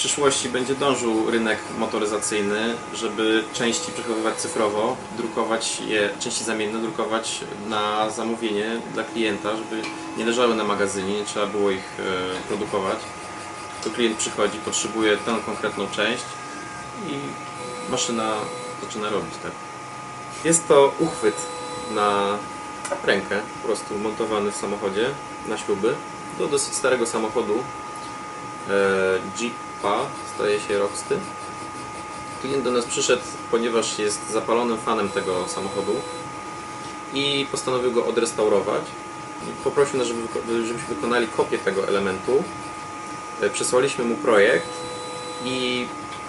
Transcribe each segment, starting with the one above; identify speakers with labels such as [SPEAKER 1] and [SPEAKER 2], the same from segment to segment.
[SPEAKER 1] przyszłości będzie dążył rynek motoryzacyjny, żeby części przechowywać cyfrowo, drukować je, części zamienne drukować na zamówienie dla klienta, żeby nie leżały na magazynie, nie trzeba było ich e, produkować. To klient przychodzi, potrzebuje tę konkretną część i maszyna zaczyna robić tak. Jest to uchwyt na rękę, po prostu montowany w samochodzie na śruby do dosyć starego samochodu e, Jeepa, staje się Roxty. Klient do nas przyszedł, ponieważ jest zapalonym fanem tego samochodu i postanowił go odrestaurować. Poprosił nas, żeby, żebyśmy wykonali kopię tego elementu. E, Przesłaliśmy mu projekt i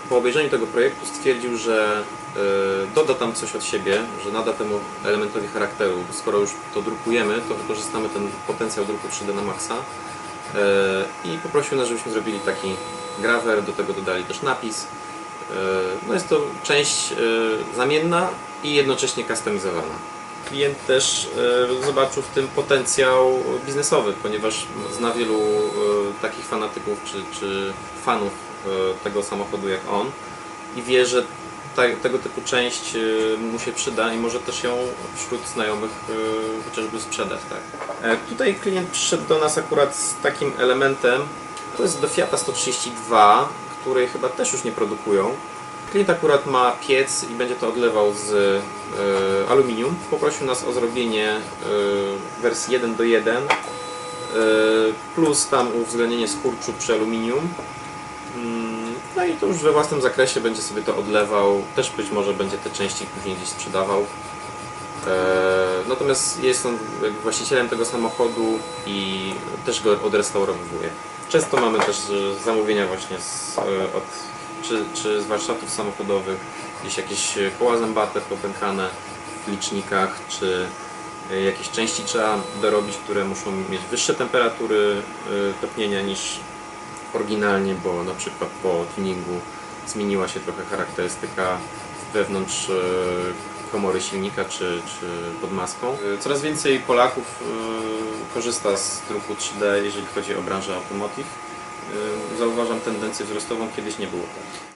[SPEAKER 1] po obejrzeniu tego projektu stwierdził, że e, doda tam coś od siebie, że nada temu elementowi charakteru. Skoro już to drukujemy, to wykorzystamy ten potencjał druku 3D na maksa. E, I poprosił nas, żebyśmy zrobili taki grawer, do tego dodali też napis. E, No jest to część e, zamienna i jednocześnie kustomizowana. Klient też zobaczył w tym potencjał biznesowy, ponieważ zna wielu takich fanatyków czy, czy fanów tego samochodu jak on i wie, że tego typu część e, mu się przyda i może też ją wśród znajomych e, chociażby sprzedać. Tak. E, Tutaj klient przyszedł do nas akurat z takim elementem, to jest do Fiata 132, której chyba też już nie produkują. Klient akurat ma piec i będzie to odlewał z e, aluminium. Poprosił nas o zrobienie wersji 1 do 1 e, plus tam uwzględnienie skurczu przy aluminium. No i to już we własnym zakresie będzie sobie to odlewał. Też być może będzie te części później gdzieś sprzedawał. E, Natomiast jest on właścicielem tego samochodu i też go odrestaurowuje. Często mamy też e, zamówienia właśnie z, e, od, czy, czy z warsztatów samochodowych, gdzieś jakieś koła zębate popękane w licznikach, czy jakieś części trzeba dorobić, które muszą mieć wyższe temperatury topnienia niż oryginalnie, bo na przykład po tuningu zmieniła się trochę charakterystyka wewnątrz e, komory silnika czy, czy pod maską. E, Coraz więcej Polaków e, korzysta z druku 3D, jeżeli chodzi o branżę automotive. Zauważam tendencję wzrostową, kiedyś nie było tak.